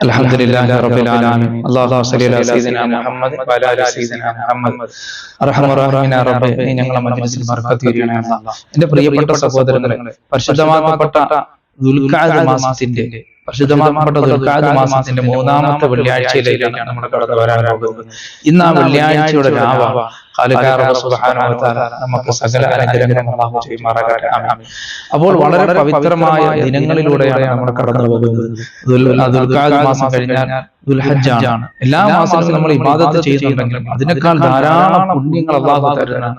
الحمد لله رب العالمين اللهم صل على سيدنا محمد وعلى ال سيدنا محمد അർഹമറാഹിമീന റബ്ബേ നീ ഞങ്ങളെ മജ്ലിസിൽ ബർക്കത്ത് ചെയ്യണേ അല്ലാഹ് എന്റെ പ്രിയപ്പെട്ട സഹോദരങ്ങളെ പരിശുദ്ധമാക്കപ്പെട്ട ദുൽഖഅദ് മാസത്തിന്റെ പരിശുദ്ധമാക്കപ്പെട്ട ദുൽഖഅദ് മാസത്തിന്റെ മൂന്നാമത്തെ വെള്ളിയാഴ്ചയിലേക്കാണ് നമ്മൾ കടന്നു വരാൻ പോകുന്നത് ഇന്ന് ആ വെള്ളിയാഴ്ചയുടെ രാവാണ് നമുക്ക് സകല അനുഗ്രഹങ്ങളും ചെയ്യുമാറാകട്ടെ അപ്പോൾ വളരെ പവിത്രമായ ദിനങ്ങളിലൂടെയാണ് നമ്മൾ കടന്നു പോകുന്നത് മാസം കഴിഞ്ഞാൽ ദുൽഹജ്ജാണ്. എല്ലാ മാസവും നമ്മൾ ഇബാദത്ത് ചെയ്യുന്നുണ്ടെങ്കിലും അതിനേക്കാൾ ധാരാളം പുണ്യങ്ങൾ അള്ളാഹു തരുന്ന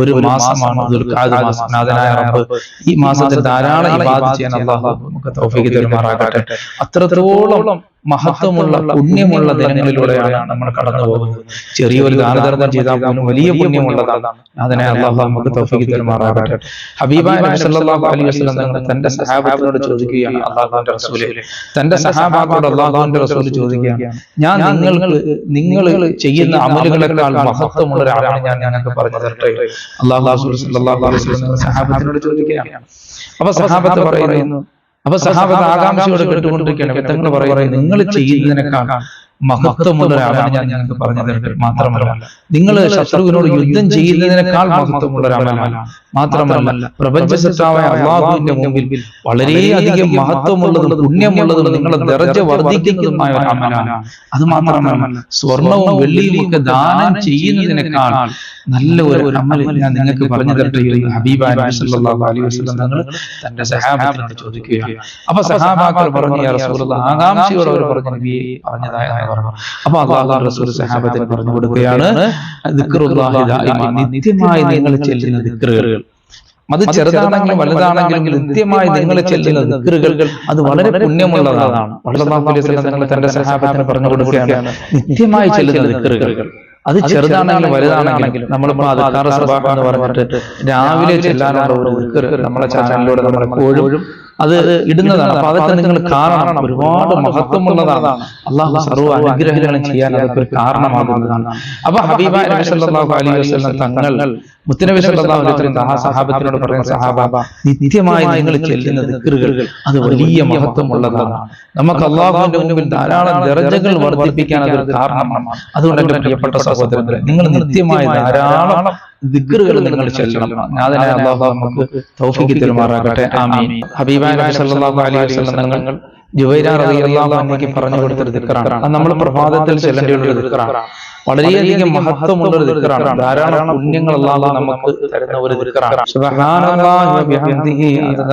ഒരു മാസമാണ് ദുൽഖാദ് മാസം. നാഥനായ റബ്ബ് ഈ മാസത്തിൽ ധാരാളം ഇബാദത്ത് ചെയ്യാൻ അള്ളാഹു നമുക്ക് തൗഫീഖ് തരുമാറാകട്ടെ. അത്രത്തോളം മഹത്വമുള്ള പുണ്യമുള്ള ദിനങ്ങളിലൂടെയാണ് നമ്മൾ കടന്നു പോകുന്നത്. ചെറിയൊരു ദാനധർമ്മം ചെയ്താൽ പോലും വലിയ പുണ്യമുള്ളതാണ് അതിനെ അള്ളാഹു നമുക്ക് തൗഫീഖ് തരുമാറാകട്ടെ. ഹബീബായ നബി സല്ലല്ലാഹു അലൈഹി വസല്ലം തങ്ങൾ തന്റെ സഹാബത്തിനോട് ചോദിക്കുകയാണ് അള്ളാഹുവിന്റെ റസൂലെ തന്റെ സഹാബാക്കളോട് അള്ളാഹുവിന്റെ റസൂൽ ചോദിക്കുകയാണ് ഞാൻ നിങ്ങൾക്ക് നിങ്ങൾ ചെയ്യുന്ന അമലുകളെക്കാൾ മഹത്വമുള്ള ഒരാളാണ് ഞാൻ ഞങ്ങൾക്ക് പറഞ്ഞു തരട്ടെ. അള്ളാഹു സഹാബത്തിനോട് ചോദിക്കുകയാണ്. അപ്പൊ സഹാബത്ത് പറയുന്നു. അപ്പൊ സഹാബത്ത് ആകാംക്ഷയോട് കേട്ടുകൊണ്ടിരിക്കുകയാണ്. തങ്ങൾ പറയുന്നത് നിങ്ങൾ ചെയ്യുന്നതിനേക്കാൾ മഹത്വമുള്ള ഒരു ഞാൻ നിങ്ങൾക്ക് പറഞ്ഞു തരുന്നത് മാത്രമല്ല നിങ്ങൾ ശത്രുവിനോട് യുദ്ധം ചെയ്യുന്നതിനേക്കാൾ മഹത്വമുള്ള ഒരു അമലാണ് മാത്രമല്ല പ്രപഞ്ച സത്താവായ അള്ളാഹുവിന്റെ മുമ്പിൽ വളരെയധികം മഹത്വമുള്ളതും പുണ്യമുള്ളതും നിങ്ങളെ ദർജ വർദ്ധിക്കുന്നതുമായ ഒരു അമലാണ് അത് മാത്രമല്ല സ്വർണവും വെള്ളിയും ഒക്കെ ദാനം ചെയ്യുന്നതിനേക്കാൾ നല്ല ഒരു അമൽ ഞാൻ നിങ്ങൾക്ക് പറഞ്ഞു തരട്ടെ ഹബീബ് അലൈഹി വസല്ലം തങ്ങൾ തന്റെ സഹാബത്തിനോട് ചോദിക്കുകയാണ്. അപ്പൊ സഹാബാക്കൾ പറഞ്ഞു ആകാംക്ഷയോടെ അവർ പറഞ്ഞു പറഞ്ഞതായ പറഞ്ഞു. അപ്പൊ അള്ളാഹു റസൂൽ സഹാബത്തിന് പറഞ്ഞു കൊടുക്കുകയാണ്. നിത്യമായി നിങ്ങൾ ചെല്ലുന്ന ദിക്റുകൾ. അത് ചെറുതാണെങ്കിലും വലുതാണെങ്കിലും നിത്യമായി നിങ്ങൾ ചെല്ലുന്ന ദിക്റുകൾ അത് വളരെ പുണ്യമുള്ളതാണ്. വളരെ തന്റെ സഹാബത്തിന് പറഞ്ഞു കൊടുക്കുകയാണ്. നിത്യമായി ചെല്ലുന്ന ദിക്റുകൾ. അത് ചെറുതാണെങ്കിലും വലുതാണെങ്കിലും നമ്മൾ അധികാര സഭ എന്ന് പറഞ്ഞിട്ട് രാവിലെ ചെല്ലാനുള്ള ഒരു ദിക്ർ നമ്മളെ ചാനലിലൂടെ നമ്മൾ എപ്പോഴും അത് ഇടുന്നതാണ്. അപ്പൊ അതൊക്കെ നിങ്ങൾ കാരണം ഒരുപാട് മഹത്വമുള്ളതാണ്. അള്ളാഹു സർവ അനുഗ്രഹങ്ങളും ചെയ്യാൻ അതൊക്കെ ഒരു കാരണമാകുന്നതാണ്. അപ്പൊ ഹബീബ നബി സല്ലല്ലാഹു അലൈഹി വസല്ലം തങ്ങൾ മുത്തനബി സല്ലല്ലാഹു അലൈഹി വസല്ലം ആ സഹാബത്തിനോട് പറയുന്ന സഹാബ നിത്യമായി നിങ്ങൾ ചെല്ലുന്ന ദിക്റുകൾ അത് വലിയ മഹത്വമുള്ളതാണ്. നമുക്ക് അള്ളാഹുവിന്റെ മുമ്പിൽ ധാരാളം ദർജകൾ വർദ്ധിപ്പിക്കാൻ അതൊരു കാരണമാണ്. അതുകൊണ്ട് എന്റെ പ്രിയപ്പെട്ട സഹോദരങ്ങളെ നിങ്ങൾ നിത്യമായി ധാരാളം ദിക്റുകൾ നിങ്ങൾ ചെല്ലണം. അതിനായി അള്ളാഹു നമുക്ക് തൗഫിക്ക് തരുമാറാകട്ടെ ആമീൻ ഹബീബായ നബി സല്ലല്ലാഹു അലൈഹി വസല്ലം തങ്ങൾ ജുവൈര റളിയല്ലാഹു അൻഹയ്ക്ക് പറഞ്ഞു കൊടുത്തൊരു ദിക്റാണ്. നമ്മൾ പ്രഭാതത്തിൽ ചെല്ലേണ്ടിയുള്ള ദിക്റാണ്. വളരെയധികം മഹത്വമുള്ള ഒരു ദിക്റാണ്. ധാരാളം പുണ്യങ്ങൾ അല്ലാഹു നമുക്ക് തരുന്ന ഒരു ദിക്റാണ്. സുബ്ഹാനല്ലാഹി വബിഹംദിഹി അദദ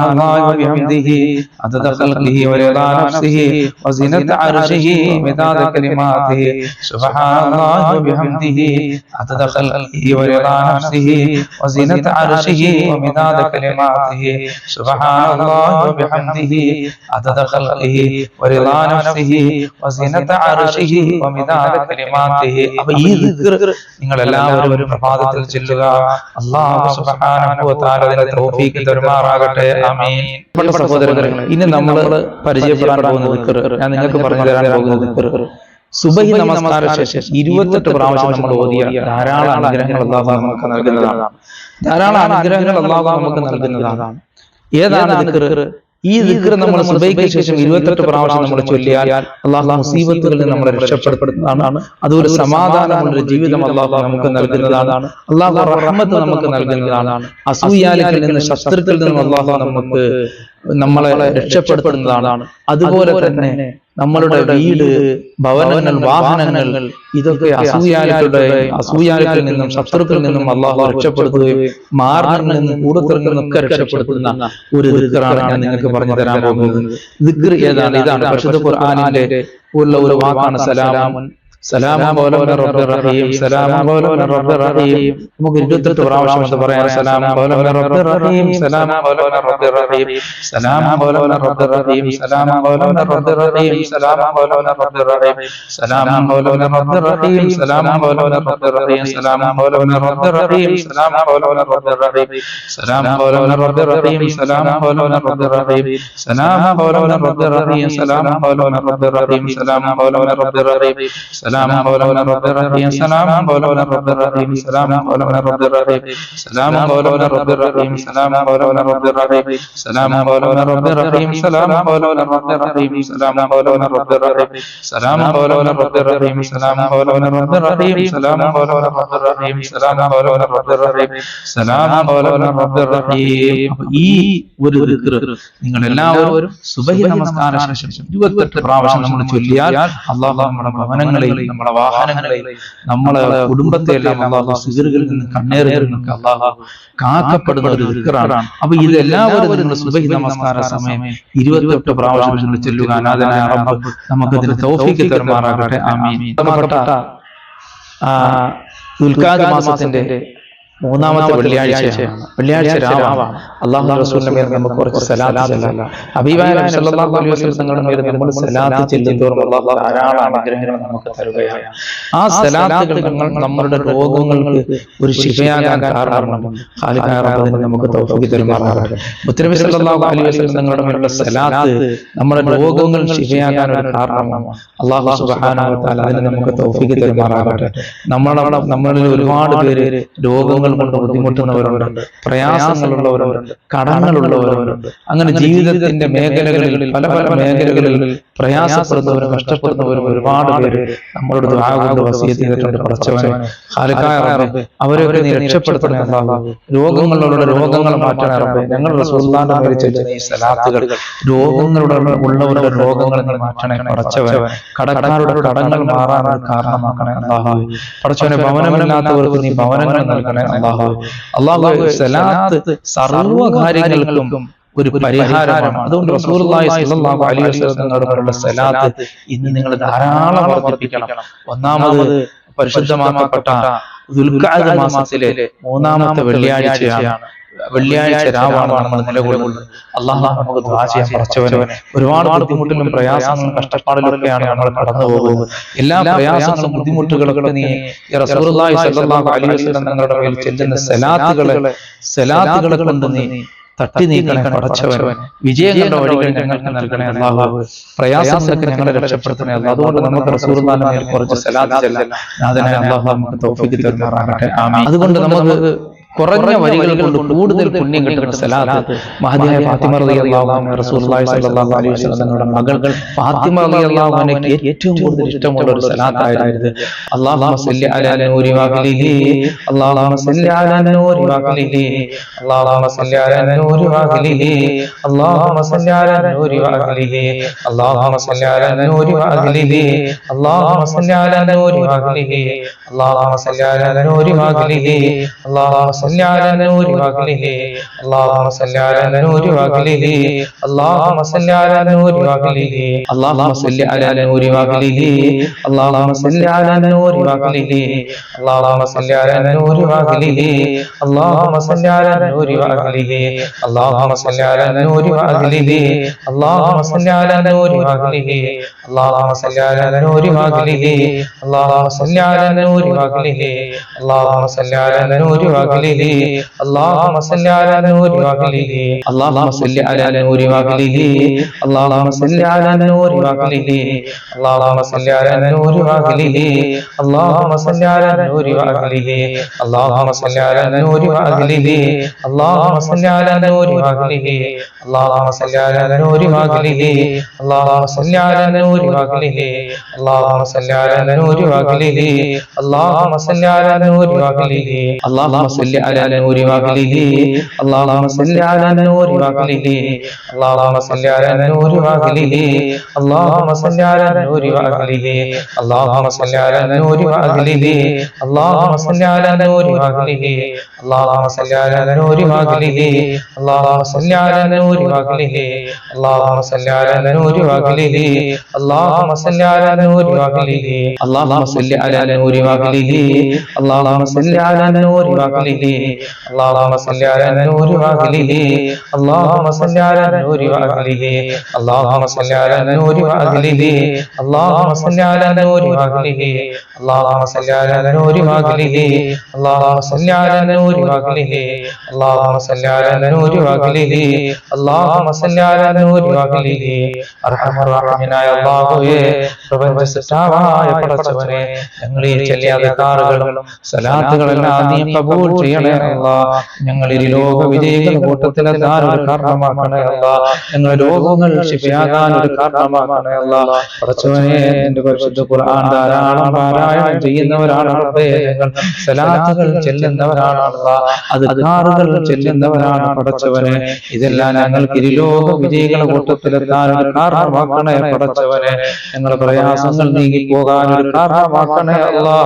الله وبحمده عدد خلقه ورضا نفسه وزنة عرشه ومداد كلماته سبحان الله وبحمده عدد خلقه ورضا نفسه وزنة عرشه ومداد كلماته سبحان الله وبحمده عدد خلقه ورضا نفسه وزنة عرشه ومداد كلماته അപ്പൊ ഈ ദിക്ർ നിങ്ങൾ എല്ലാവരും പ്രഭാതത്തിൽ ചെല്ലുക അല്ലാഹു സുബ്ഹാനഹു വ തആല അതിനെ തൗഫീഖ് തരുമാറാകട്ടെ ആമീൻ പ്രിയപ്പെട്ട സഹോദരങ്ങളെ ഇനി നമ്മൾ പരിചയപ്പെടാൻ പോകുന്ന ദിക്കർ ഞാൻ നിങ്ങൾക്ക് പറഞ്ഞു തരാൻ പോകുന്ന ദിക്കർ സുബഹി നമസ്കാര ശേഷം ഇരുപത്തെട്ട് പ്രാവശ്യം നമ്മൾ ഓതിയ ധാരാളം അനുഗ്രഹങ്ങൾ അള്ളാഹു നമുക്ക് നൽകുന്നതാണ്. ധാരാളം അനുഗ്രഹങ്ങൾ അള്ളാഹു നമുക്ക് നൽകുന്നതാണ്. ഏതാണ് ദിക്ർ ഈ ദിക്ർ നമ്മൾ സുബൈക്ക് ശേഷം ഇരുപത്തെട്ട് പ്രാവശ്യം നമ്മൾ ചൊല്ലിയാൽ അള്ളാഹു മുസീബത്തുകളിൽ നമ്മളെ രക്ഷപ്പെടുത്തുന്നതാണ്. അതൊരു സമാധാനമുള്ള ഒരു ജീവിതം അള്ളാഹു നമുക്ക് നൽകുന്നതാണ്. അള്ളാഹു റഹ്മത്ത് നമുക്ക് നൽകുന്നതാണ്. അസൂയാലികളിൽ നിന്ന് ശത്രുക്കളിൽ നിന്നും അള്ളാഹു നമുക്ക് നമ്മളെ രക്ഷപ്പെടുത്തുന്നതാണ്. അതുപോലെ തന്നെ നമ്മളുടെ വീട് ഭവനങ്ങൾ വാഹനങ്ങൾ ഇതൊക്കെ അസൂയാലുടെ അസൂയാലുകളിൽ നിന്നും ശത്രുക്കളിൽ നിന്നും അള്ളാഹു രക്ഷപ്പെടുത്തുകയും മാറിൽ നിന്നും കൂടുതൽ നിന്നൊക്കെ രക്ഷപ്പെടുത്തുന്ന ഒരു ദിക്റാണ് ഞാൻ നിങ്ങൾക്ക് പറഞ്ഞു തരാൻ പോകുന്നത്. ദിക്കർ ഏതാണ്? ഇതാണ് പരിശുദ്ധ ഖുർആാനിന്റെ ഉള്ള ഒരു വാക്കാണ് സലാമൻ. സലാം പോലെ റബ്ബിർ റഹീം സലാം പോലെ റബ്ബിർ റഹീം നമുക്ക് ഇരുപത്തെട്ട് പ്രാവശ്യം അത് പറയാം സലാം പോലെ റബ്ബിർ റഹീം സലാം പോലെ റബ്ബിർ റഹീം സലാം പോലെ റബ്ബിർ റഹീം സലാം പോലെ റബ്ബിർ റഹീം സലാം പോലെ റബ്ബിർ റഹീം സലാം പോലെ റബ്ബിർ റഹീം സലാം പോലെ റബ്ബിർ റഹീം സലാം പോലെ റബ്ബിർ റഹീം സലാം പോലെ റബ്ബിർ റഹീം സലാം പോലെ റബ്ബിർ റഹീം സലാം പോലെ റബ്ബിർ റഹീം സലാം പോലെ റബ്ബിർ റഹീം സലാം പോലെ റബ്ബിർ റഹീം സലാം പോലെ റബ്ബിർ റഹീം سلام قولا رب الرحيم سلام قولا رب الرحيم سلام قولا رب الرحيم سلام قولا رب الرحيم سلام قولا رب الرحيم سلام قولا رب الرحيم سلام قولا رب الرحيم سلام قولا رب الرحيم سلام قولا رب الرحيم سلام قولا رب الرحيم سلام قولا رب الرحيم سلام قولا رب الرحيم سلام قولا رب الرحيم ഈ ഒരു ദിക്ർ നിങ്ങൾ എല്ലാവരും സുബഹി നമസ്കാര ശേഷം ഇരുപത്തെട്ട് പ്രാവശ്യം നമ്മൾ ചൊല്ലിയാൽ അള്ളാഹു നമ്മുടെ ഭവനങ്ങളെയും നമ്മുടെ വാഹനങ്ങളെയും നമ്മളെ കുടുംബത്തെ എല്ലാം അള്ളാഹു സിഗറുകളിൽ നിന്ന് കണ്ണേറുകളിൽ നിന്നൊക്കെ അള്ളാഹു കാക്കപ്പെടുന്ന ഒരു ദിക്റാണ്. അപ്പൊ ഇത് എല്ലാവരും നിങ്ങൾ സുബഹി നമസ്കാര സമയം ഇരുപത്തിയെട്ട് പ്രാവശ്യം നിങ്ങൾ ചൊല്ലുക. അനാഥനായ റബ്ബ് നമുക്ക് ഇതിന് തൗഫീക്ക് തെരുമാറാകട്ടെ. ആമീൻ. ഉൽക്കാദ മാസത്തിന്റെ മൂന്നാമത്തെ വെള്ളിയാഴ്ചയാണ് വെള്ളിയാഴ്ച രാവാണ്. അള്ളാഹു റസൂലിന്റെ മേൽ നമുക്ക് കുറച്ച് സലാത്ത് ചെല്ലാം. സല്ലല്ലാഹു അലൈഹി വസല്ലം തങ്ങളുടെ മേൽ നമ്മൾ സലാത്ത് ചെല്ലുന്തോറും അള്ളാഹു ധാരാളം അനുഗ്രഹങ്ങൾ നമുക്ക് തരുകയാണ്. ആ സലാത്തുകൾ നമ്മളുടെ രോഗങ്ങൾക്ക് ഒരു ശിഫയാകാൻ കാരണമാണ് നമുക്ക് തൗഫീഖ് തരുമാറാകട്ടെ. മുത്തനബി സല്ലല്ലാഹു അലൈഹി വസല്ലം തങ്ങളുടെ മേലുള്ള സലാത്ത് നമ്മുടെ രോഗങ്ങൾ ശിഫയാകാൻ ഒരു കാരണമാണ്. അള്ളാഹു സുബ്ഹാനഹു വ തആല അതിനെ നമുക്ക് തൗഫീഖ് തരുമാറാകട്ടെ നമ്മളവിടെ നമ്മളിൽ ഒരുപാട് പേര് രോഗങ്ങൾ കൊണ്ട് ബുദ്ധിമുട്ടുന്നവരുണ്ട് പ്രയാസങ്ങളുള്ളവരുണ്ട്. കടങ്ങളുള്ളവരുണ്ട്. അങ്ങനെ ജീവിതത്തിന്റെ മേഖലകളിൽ പല പല മേഖലകളിൽ പ്രയാസപ്പെടുന്നവരും കഷ്ടപ്പെടുന്നവരും ഒരുപാട് പേര് നമ്മളോട് ദുആ കൊണ്ട് വസിയത്ത് ചെയ്തിട്ടുണ്ട് പടച്ചവനെ നീ രക്ഷപ്പെടുത്തണേ രോഗങ്ങളുള്ള രോഗങ്ങൾ മാറ്റണേ റബ്ബേ. ഞങ്ങളുടെ ചൊല്ലുന്ന ഈ സലാത്തുകൾ രോഗങ്ങളുടെ ഉള്ളവരുടെ രോഗങ്ങൾ മാറ്റണേ പടച്ചവനെ. കടക്കാരുടെ കടങ്ങൾ മാറാൻ കാരണമാക്കണേ പടച്ചവനെ ഭവനമില്ലാത്തവർക്ക് നീ ഭവനങ്ങൾ നൽകണേ. അള്ളാഹു സലാത്ത് ഒരു പരിഹാരമാണ്. അതുകൊണ്ട് സലാത്ത് ഇന്ന് നിങ്ങൾ ധാരാളം വർദ്ധിപ്പിക്കണം. ഒന്നാമത് പരിശുദ്ധമാക്കപ്പെട്ട ദുൽഖഅദ് മാസത്തിലെ മൂന്നാമത്തെ വെള്ളിയാഴ്ചയാണ് വെള്ളിയാഴ്ച രാവാണ് നമ്മൾ നിലകൊള്ളുന്നത്. അള്ളാഹു നമുക്ക് ദ്വാ ചെയ്യാൻ പറച്ചവനെ ഒരുപാട് ബുദ്ധിമുട്ടിലും പ്രയാസങ്ങളും കഷ്ടപ്പാടിലൊക്കെയാണ് നമ്മൾ കടന്നു പോകുന്നത് എല്ലാ പ്രയാസങ്ങളും ബുദ്ധിമുട്ടുകളും നീ റസൂലുള്ളാഹി സ്വല്ലല്ലാഹു അലൈഹി വസല്ലം തങ്ങളുടെ മേൽ ചെല്ലുന്ന സലാത്തുകളെ സലാത്തുകളെ കൊണ്ട് നീ തട്ടി നീക്കണേ പടച്ചവൻ വിജയം കണ്ട വഴികൾ ഞങ്ങൾക്ക് നൽകണേ അള്ളാഹു പ്രയാസങ്ങളൊക്കെ ഞങ്ങളെ രക്ഷപ്പെടുത്തണേ. അല്ല അതുകൊണ്ട് നമുക്ക് റസൂർമാനെ കുറച്ച് സലാത്ത് ചെല്ലാം നാഥനായ അള്ളാഹു നമുക്ക് തരുമാറാകട്ടെ. അതുകൊണ്ട് നമുക്ക് കുറഞ്ഞ വരികൾ കൊണ്ട് കൂടുതൽ പുണ്യം കിട്ടുന്ന സലാത്ത് മഹദിയായ ഫാത്തിമ റളിയല്ലാഹു അൻഹ റസൂലുള്ളാഹി സ്വല്ലല്ലാഹു അലൈഹി വസല്ലം തങ്ങളുടെ മകൾ ഫാത്തിമ റളിയല്ലാഹു അൻഹയ്ക്ക് ഏറ്റവും കൂടുതൽ ഇഷ്ടമുള്ള ഒരു സലാത്തായിരുന്നു. അല്ലാഹുമ്മ സല്ലി അലാ നൂരി വഅലിഹി അല്ലാഹുമ്മ സല്ലി അലാ നൂരി വഅലിഹി അല്ലാഹുമ്മ സല്ലി അലാ നൂരി വഅലിഹി അല്ലാഹുമ്മ സല്ലി അലാ നൂരി വഅലിഹി അല്ലാഹുമ്മ സല്ലി അലാ നൂരി വഅലിഹി അല്ലാഹുമ്മ സല്ലി അലാ നൂരി വഅലിഹി അല്ലാഹുമ്മ സല്ലി അലാ നൂരി വഅലിഹി അല്ലാഹുമ്മ صل على نور وأهله اللهم صل على نور وأهله اللهم صل على نور وأهله اللهم صل على نور وأهله اللهم صل على نور وأهله اللهم صل على نور وأهله اللهم صل على نور وأهله اللهم صل على نور وأهله اللهم صل على نور وأهله اللهم صل على نور وأهله اللهم صل على نور وأهله اللهم صل على نور وأهله اللهم صل على نور وأهله اللهم صل على نور وأهله اللهم صل على نور وأهله اللهم صل على نور وأهله اللهم صل على نور وأهله اللهم صل على نور وأهله اللهم صل على نور وأهله اللهم صل على نور وأهله اللهم صل على نور وأهله اللهم صل على نور وأهله اللهم صل على نور وأهله اللهم صل على النور واهله اللهم صل على النور واهله اللهم صل على النور واهله اللهم صل على النور واهله اللهم صل على النور واهله اللهم صل على النور واهله اللهم صل على النور واهله اللهم صل على النور واهله اللهم صل على النور واهله اللهم صل على النور واهله اللهم صل على النور واهله اللهم صل على النور واهله اللهم صل على النور واهله اللهم صل على النور واهله اللهم صل على النور واهله اللهم صل على النور واهله اللهم صل على النور واهله اللهم صل على النور واهله اللهم صل على النور واهله اللهم صل على النور واهله അർഹമർ റഹീമായ അല്ലാഹുവേ പ്രപഞ്ച സൃഷ്ടാവായ പടച്ചവനെ ഞങ്ങൾ ഈ ചെല്ലിയ അധികാറുകളും സലാത്തുകളെല്ലാം നീ കബൂൽ ചെയ്യണേ അല്ലാ ഈ ലോക വിജയികൾ കൂട്ടത്തിലെത്താൻ ഒരു കാരണമാക്കണേ അല്ലാ രോഗങ്ങൾ ശിഫയാകാൻ ഒരു കാരണമാക്കണേ അല്ലാ പടച്ചവനെ എന്റെ പരിശുദ്ധ ഖുർആൻ ധാരാളം പാരായണം ചെയ്യുന്നവരാണ് ഞങ്ങൾ സലാത്തുകൾ ചെല്ലുന്നവരാണ് പടച്ചവനെ. ഇതെല്ലാം ഞങ്ങൾക്ക് ഇരുലോക വിജയികളെ കൂട്ടത്തിലെത്താൻ ഒരു കാരണമാക്കണേ പടച്ചവനെ. ഞങ്ങളുടെ പ്രയാസങ്ങൾ നീങ്ങി പോകാൻ ഒരു കാരണമാക്കണേ അല്ലാ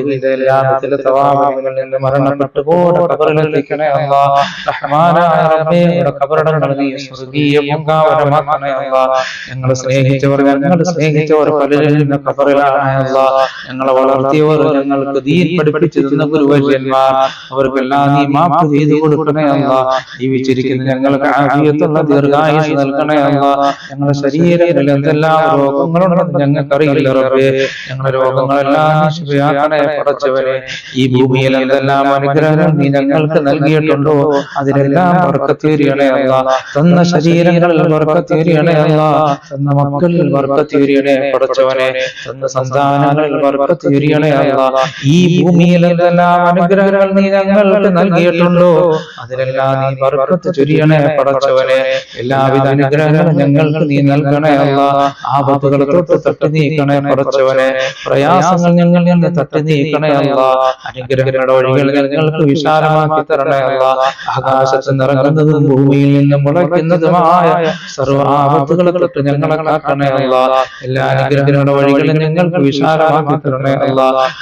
ഇതിന്റെ എല്ലാം ചില തവാമങ്ങളിൽ നിന്ന് മരണപ്പെട്ടു പോടെ കബറിലെത്തിക്കണേ അല്ലാ റഹ്മാനായ റബ്ബേ ഞങ്ങളുടെ കബറടങ്ങൾ നീ സ്വർഗീയ പൂങ്കാവനമാക്കണേ അല്ലാ ഞങ്ങളെ സ്നേഹിച്ചവർ ഞങ്ങൾ സ്നേഹിച്ചവർ കബറിലാണ് അല്ലാ ഞങ്ങളെ വളർത്തിയവർ ഞങ്ങൾക്ക് ദീൻ പഠിപ്പിച്ചു തന്ന ഗുരുവര്യന്മാർ അവർക്കെല്ലാം നീ മാപ്പ് ചെയ്തു കൊടുക്കണേ അല്ലാ ജീവിച്ചിരിക്കുന്ന ഞങ്ങൾക്ക് ആഫിയത്തുള്ള ദീർഘായുസ് നൽകണേ അല്ലാ ഞങ്ങളുടെ ശരീരങ്ങളിൽ എന്തെല്ലാം രോഗങ്ങളുണ്ടെന്ന് ഞങ്ങൾക്കറിയില്ല റബ്ബേ. ഞങ്ങളുടെ രോഗങ്ങളെല്ലാം ശുഭയാക്കണേ പടച്ചവരെ ഈ ഭൂമിയിൽ എന്തെല്ലാം അനുഗ്രഹങ്ങൾ നീ ഞങ്ങൾക്ക് നൽകിയിട്ടുണ്ടോ? അതിനെല്ലാം വർക്കത്തേരിയണയല്ല തന്ന ശരീരങ്ങളിൽ വർക്കത്തേരിയണയല്ല തന്ന മക്കളിൽ വർക്കത്തേരിയണെ പടച്ചവനെ തന്ന സന്താനങ്ങളിൽ വർക്കത്തേരിയണയല്ല ഈ ഭൂമിയിൽ എന്തെല്ലാം അനുഗ്രഹങ്ങൾ നീ ഞങ്ങൾക്ക് നൽകിയിട്ടുണ്ടോ? അതിലെല്ലാം നീ വർക്കത്ത് ചൊരിയണേ പടച്ചവനെ എല്ലാവിധ അനുഗ്രഹങ്ങളും ഞങ്ങൾക്ക് നീ നൽകണേ അല്ല ആപത്തുകൾ തൊട്ട് തട്ടി നീക്കണേ പടച്ചവനെ പ്രയാസങ്ങൾ ഞങ്ങൾ നിന്ന് തട്ടി നീക്കണേ അല്ല അനുഗ്രഹങ്ങളുടെ വഴികൾ ഞങ്ങൾക്ക് വിശാലമാക്കി തരണേ അല്ല ആകാശത്ത് നിറങ്ങുന്നതും ഭൂമിയിൽ നിന്ന് മുളയ്ക്കുന്നതുമായ സർവ്വ ആപത്തുകളെ തൊട്ട് ഞങ്ങളെ കാക്കണേ അല്ല എല്ലാ അനുഗ്രഹങ്ങളുടെ വഴികളും ഞങ്ങൾക്ക് വിശാലമാക്കി തരണേ അല്ല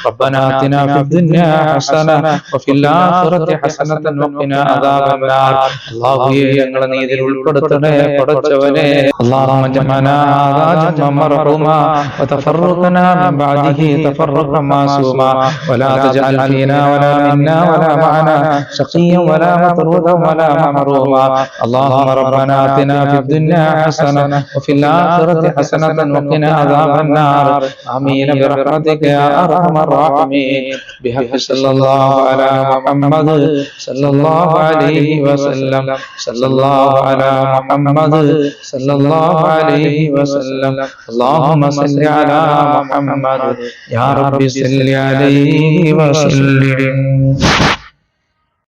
ربنا آتنا في الدنيا حسنة وفي الآخرة حسنة وقنا عذاب النار الله ഞങ്ങളെ നീ ഇതിൽ ഉൾപ്പെടുത്തണേ പടച്ചവനെ اللهم جمعنا هذا جمعا مرحوما وتفرقنا من بعده تفرقا معصوما ولا تجعل فينا ولا منا ولا معنا شقيا ولا مطرودا ولا محروما اللهم ربنا آتنا في الدنيا حسنة وفي الآخرة حسنة وقنا عذاب النار. آمين برحمتك يا أرحم الراحمين. بحق صلى الله على محمد صلى الله عليه وسلم. صلى الله على محمد صلى الله عليه وسلم. اللهم صل على محمد. يا رب صل عليه وسلم. Thank you.